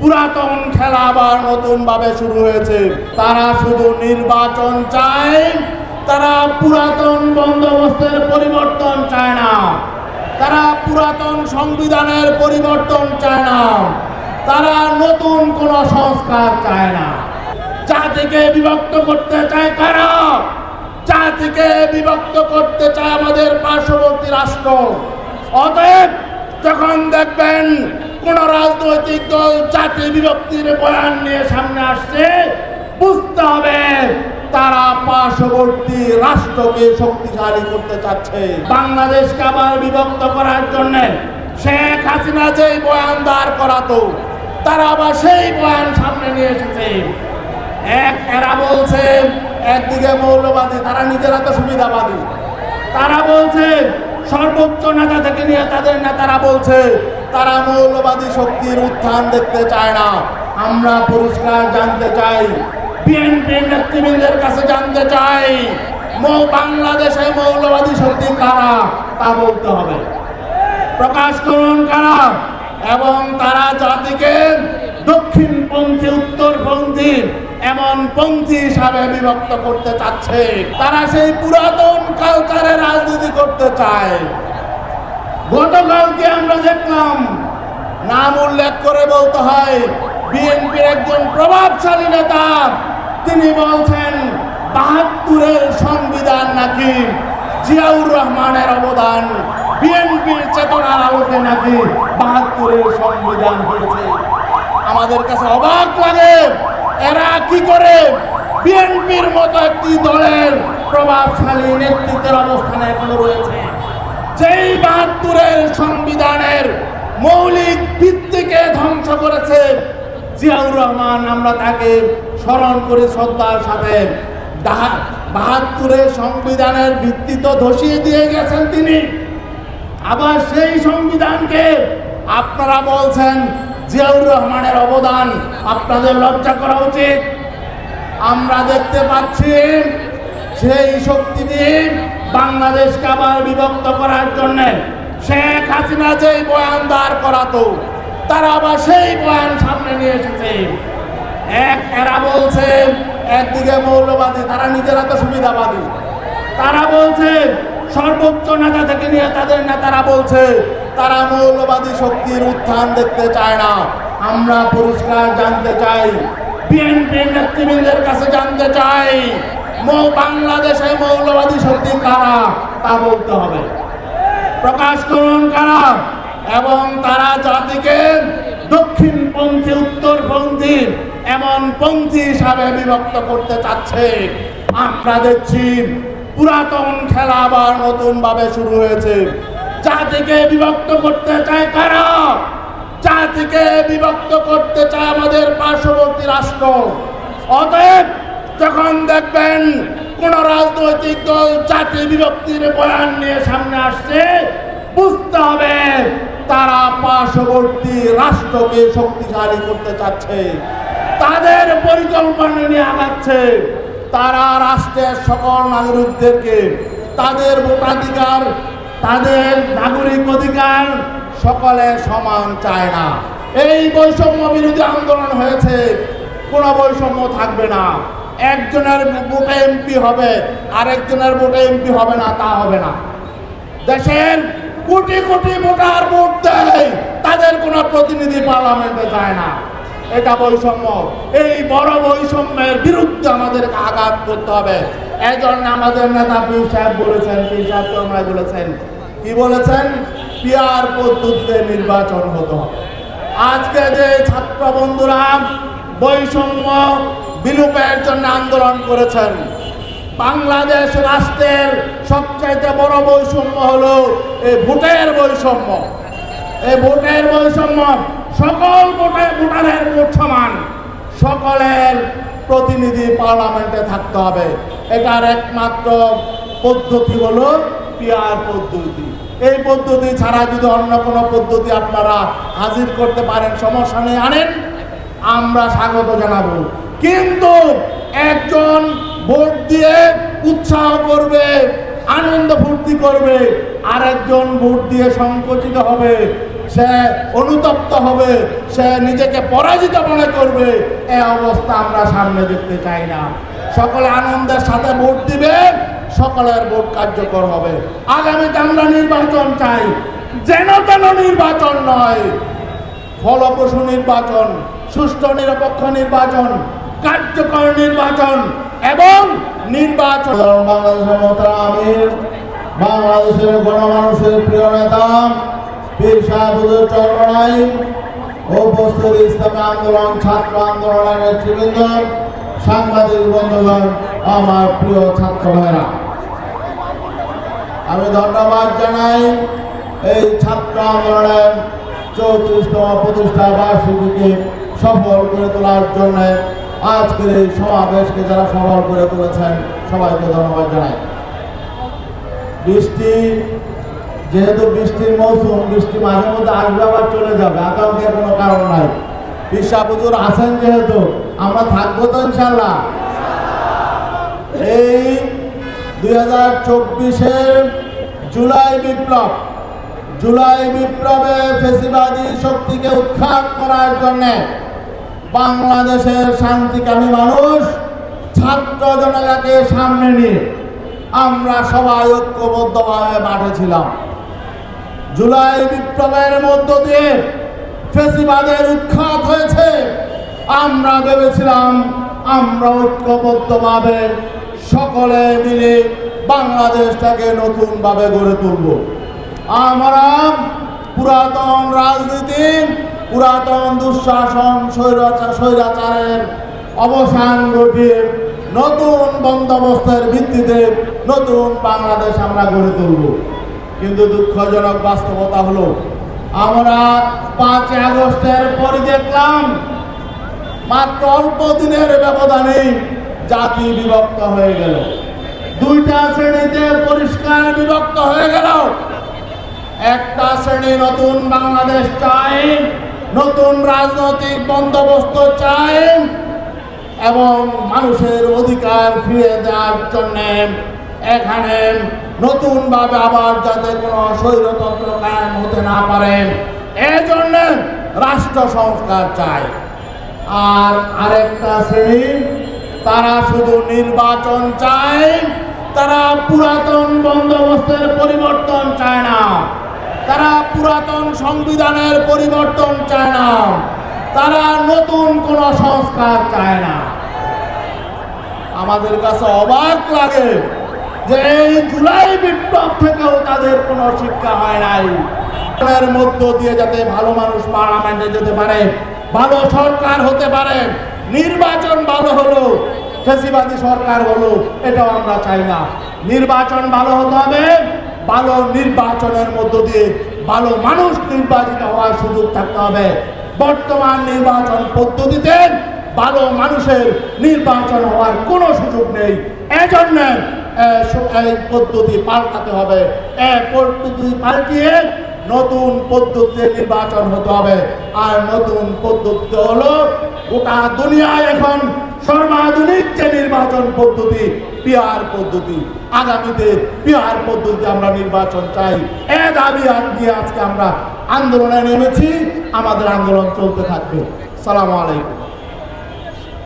পুরাতন খেলা আবার নতুন ভাবে শুরু হয়েছে। তারা শুধু নির্বাচন চায়, তারা পুরাতন বন্দোবস্তের পরিবর্তন চায় না। তারা পুরাতন সংবিধানের পরিবর্তন চায় না। তারা নতুন কোন সংস্কার চায় না। জাতিকে বিভক্ত করতে চায় কারা? জাতিকে বিভক্ত করতে চায় আমাদের পার্শ্ববর্তী রাষ্ট্র। অতএব যখন দেখবেন কোন রাজনৈতিক দল জাতি বিভক্তির বয়ান নিয়ে সামনে আসছে, বুঝতে হবে তারা পার্শ্ববর্তী রাষ্ট্রকে শক্তিশালী করতে চাচ্ছে। বাংলাদেশকে আবার বিভক্ত করার জন্য শেখ হাসিনা যেই বয়ান দাঁড় করাতো, তারা আবার সেই বয়ান সামনে নিয়ে এসেছে। এক এরা বলছে, একদিকে মৌলবাদী, তারা নিজেরা তো সুবিধাবাদী। তারা বলছে সর্বোচ্চ নেতা থেকে নিয়ে তাদের নেতারা বলছে, তারা মৌলবাদী শক্তির উত্থান দেখতে চায় না। আমরা পরিষ্কার জানতে চাই বিএনপি নেতৃবৃন্দের কাছে জানতে চাই বাংলাদেশে মৌলবাদী শক্তি কারা, তা বলতে হবে। প্রকাশ করুন কারা, এবং তারা জাতিকে দক্ষিণপন্থী, উত্তরপন্থী, এমন পন্থী হিসাবে বিভক্ত করতে চাচ্ছে। তারা সেই পুরাতন করতে চায়। গতকালকে আমরা দেখলাম, নাম উল্লেখ করে বলতে হয়, বিএনপির একজন প্রভাবশালী নেতা, তিনি বলছেন, বাহাত্তরের সংবিধান নাকি জিয়াউর রহমানের অবদান, বিএনপির চেতনার আলোকে নাকি বাহাত্তরের সংবিধান হয়েছে। আমাদের কাছে অবাক লাগে, এরা কি করে বিএনপির মতো একটি দলের প্রভাবশালী নেতৃত্বের অবস্থানে এখনও রয়েছে। যেই বাহাত্তরের সংবিধানের মৌলিক ভিত্তিকে ধ্বংস করেছে জিয়াউর রহমান, আমরা তাকে স্মরণ করি শ্রদ্ধার সাথে। বাহাত্তরের সংবিধানের ভিত্তি তো ধসিয়ে দিয়ে গেছেন তিনি। আবার সেই সংবিধানকে আপনারা বলছেন জিয়াউর রহমানের অবদান, আপনাদের লজ্জা করা উচিত। আমরা দেখতে পাচ্ছি সেই শক্তি দিয়ে বাংলাদেশকে আবার বিভক্ত করার জন্য শেখ হাসিনা যেই বয়ান দাঁড় করাতো, তারা আবার সেই বয়ান সামনে নিয়ে এসেছে। এক এরা বলছে, একদিকে মৌলবাদী, তারা নিজেরা তো সুবিধাবাদী। তারা বলছে, সর্বোচ্চ নেতা থেকে নিয়ে তাদের নেতারা বলছে, তারা মৌলবাদী শক্তির উত্থান দেখতে চায় না। আমরা পুরস্কার জানতে চাই, বিএনপি নেতৃবৃন্দের কাছে জানতে চাই। বাংলাদেশে মৌলবাদী শক্তি কারা তা বলতে হবে। প্রকাশ করুন কারা, এবং তারা জাতিকে দক্ষিণপন্থী, উত্তরপন্থী, এমন পন্থী হিসাবে বিভক্ত করতে চাচ্ছে। আমরা দেখছি পুরাতন খেলা আবার নতুন ভাবে শুরু হয়েছে। জাতিকে বিভক্ত করতে চায় কারা? জাতিকে বিভক্ত করতে চায় আমাদের পার্শ্ববর্তী রাষ্ট্র। দেখবেন কোন রাজনৈতিক দল জাতি বিভক্তির বয়ান নিয়ে সামনে আসছে। বুঝতে হবে তারা পার্শ্ববর্তী রাষ্ট্রকে শক্তিশালী করতে চাচ্ছে। তাদের পরিকল্পনা নিয়ে আগাচ্ছে। তারা রাষ্ট্রের সকল নাগরিকদেরকে তাদের ভোটাধিকার, তাদের নাগরিক অধিকার সকলে সমান চায় না। এই বৈষম্য বিরোধী আন্দোলন হয়েছে, কোনো বৈষম্য থাকবে না। একজনের ভোটে এমপি হবে, আরেকজনের ভোটে এমপি হবে না, তা হবে না। দেশের কোটি কোটি ভোটার ভোট দেয়, তাদের কোনো প্রতিনিধি পার্লামেন্টে যায় না। এটা বৈষম্য। এই বড় বৈষম্যের বিরুদ্ধে আমাদেরকে আঘাত করতে হবে। এই জন্য আমাদের নেতা পীর সাহেব বলেছেন, পীর সাহেব চরমায় বলেছেন। কি বলেছেন? পিয়ার পদ্ধতিতে নির্বাচন হতে আজকে যে ছাত্র বন্ধুরা, বৈষম্য বিলোপের জন্য আন্দোলন করেছেন। বাংলাদেশ রাষ্ট্রের সবচাইতে বড় বৈষম্য হলো এই ভোটের বৈষম্য। এই ভোটের বৈষম্য সকল ভোটে, ভোটারের ভোট সমান। সকলের প্রতিনিধি পার্লামেন্টে থাকতে হবে। এটার একমাত্র পদ্ধতি হলো পিয়ার পদ্ধতি। এই পদ্ধতি ছাড়া যদি অন্য কোনো পদ্ধতি আপনারা হাজির করতে পারেন, সমস্যা নেই, আনেন। আমরা স্বাগত জানাব। কিন্তু একজন ভোট দিয়ে উৎসাহ করবে, আনন্দ ফুর্তি করবে আর একজন ভোট দিয়ে সংকুচিত হবে, সে অনুতপ্ত হবে, সে নিজেকে পরাজিত মনে করবে, এ অবস্থা আমরা সামনে দেখতে চাই না। সকলে আনন্দের সাথে ভোট দিবে, সকলের ভোট কার্যকর হবে। আগামীতে আমরা নির্বাচন চাই, যেন তেন নির্বাচন নয়। ফলপ্রসূ নির্বাচন, সুষ্ঠু নিরপেক্ষ নির্বাচন কার্যকর নির্বাচন এবং নির্বাচন। বাংলাদেশের মতো আমির, বাংলাদেশের গণমানুষের প্রিয় নেতা পীর সাহেবুদ্দুর চরমনাই উপস্থিত ইসলামী আন্দোলন, ছাত্র আন্দোলনের নেতৃবৃন্দ, সাংবাদিক বন্ধুগণ, আমার প্রিয় ছাত্র ভাইরা। আমি ধন্যবাদ জানাই এই ছাত্র আন্দোলনের চৌত্রিশতম প্রতিষ্ঠা বার্ষিকীকে সফল করে তোলার জন্য। আজকের এই সমাবেশকে যারা সফল করে তুলেছেন, সবাইকে ধন্যবাদ জানাই। বৃষ্টি, যেহেতু বৃষ্টির মৌসুম, বৃষ্টি মাঝে মধ্যে আসবে আবার চলে যাবে আতঙ্কের কোনো কারণ নাই। বিশ্বা পুজোর আছেন যেহেতু, আমরা থাকব তো ইনশাল্লাহ এই দুই হাজার চব্বিশের জুলাই বিপ্লব, জুলাই বিপ্লবে ফেসিবাদী শক্তিকে উৎখাত করার জন্য বাংলাদেশের শান্তিকামী মানুষ ছাত্র জনতাকে সামনে নিয়ে আমরা সবাই ঐক্যবদ্ধভাবে মাঠে ছিলাম। জুলাই বিপ্লবের মধ্য দিয়ে ফেসিবাদের উৎখাত হয়েছে। আমরা ভেবেছিলাম আমরা ঐক্যবদ্ধভাবে সকলে মিলে বাংলাদেশটাকে নতুনভাবে গড়ে তুলব। আমরা পুরাতন রাজনীতি পুরাতন দুঃশাসন স্বৈরাচার স্বৈরাচারের অবসান ঘটিয়ে নতুন বন্দোবস্তের ভিত্তিতে নতুন বাংলাদেশ আমরা গড়ে তুলব। কিন্তু দুঃখজনক বাস্তবতা হলো, আমরা পাঁচ আগস্টের পরে দেখলাম, মাত্র অল্প দিনের ব্যবধানে জাতি বিভক্ত হয়ে গেল। দুইটা শ্রেণীতে পরিষ্কার বিভক্ত হয়ে গেল। একটা শ্রেণি নতুন বাংলাদেশ চায় নতুন রাজনৈতিক বন্দোবস্ত চায় এবং মানুষের অধিকার ফিরে দেওয়ার জন্য এখানে নতুনভাবে আবার যাতে কোনো স্বৈরতন্ত্র কায়েম হতে না পারে, এজন্য রাষ্ট্র সংস্কার চায় আর আরেকটা শ্রেণি, তারা শুধু নির্বাচন চায়, তারা পুরাতন বন্দোবস্তের পরিবর্তন চায় না। তারা পুরাতন সংবিধানের পরিবর্তন চায় না। তারা নতুন কোনো সংস্কার চায় না। আমাদের কাছে অবাক লাগে যে এই জুলাই বিপ্লব থেকেও তাদের কোনো শিক্ষা হয় নাই। এর মধ্য দিয়ে যাতে ভালো মানুষ পার্লামেন্টে যেতে পারে, ভালো সরকার হতে পারে, নির্বাচন ভালো হলো, ফেসিবাদী সরকার হলো, এটাও আমরা চাই না। নির্বাচন ভালো হতে হবে ভালো নির্বাচনের মধ্য দিয়ে ভালো মানুষ নির্বাচিত হওয়ার সুযোগ থাকতে হবে। বর্তমান নির্বাচন পদ্ধতিতে ভালো মানুষের নির্বাচন হওয়ার কোনো সুযোগ নেই। এজন্য এই পদ্ধতি পাল্টাতে হবে। এই পদ্ধতি পাল্টিয়ে নতুন পদ্ধতিতে নির্বাচন হতে হবে। আর নতুন পদ্ধতি হলো গোটা দুনিয়ায় এখন সর্বাধুনিক যে নির্বাচন পদ্ধতি পিয়ার পদ্ধতি, আগামীতে পিয়ার পদ্ধতি আমরা নির্বাচন চাই। এ দাবি দিয়ে আজকে আমরা আন্দোলনে নেমেছি, আমাদের আন্দোলন চলতে থাকবে। সালাম আলাইকুম।